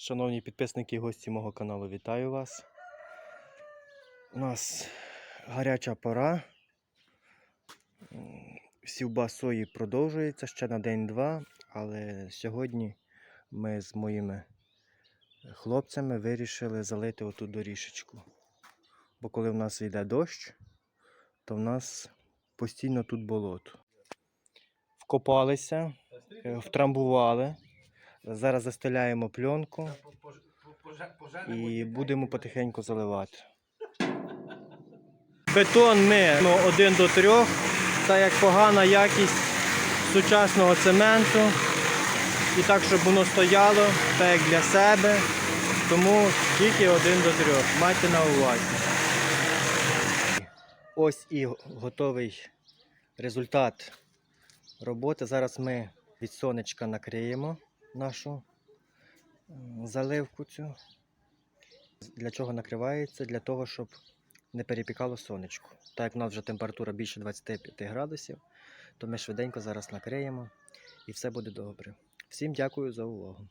Шановні підписники і гості мого каналу, вітаю вас. У нас гаряча пора. Сівба сої продовжується ще на день-два, але сьогодні ми з моїми хлопцями вирішили залити оту доріжечку. Бо коли в нас йде дощ, то в нас постійно тут болото. Вкопалися, е, втрамбували. Зараз застеляємо пленку і будемо потихеньку заливати. Бетон ми один до трьох, так як погана якість сучасного цементу. І так, щоб воно стояло, так як для себе. Тому тільки один до трьох. Майте на увазі. Ось і готовий результат роботи. Зараз ми від сонечка накриємо нашу заливку цю. Для чого накривається? Для того, щоб не перепікало сонечко. Так як в нас вже температура більше 25 градусів, то ми швиденько зараз накриємо і все буде добре. Всім дякую за увагу.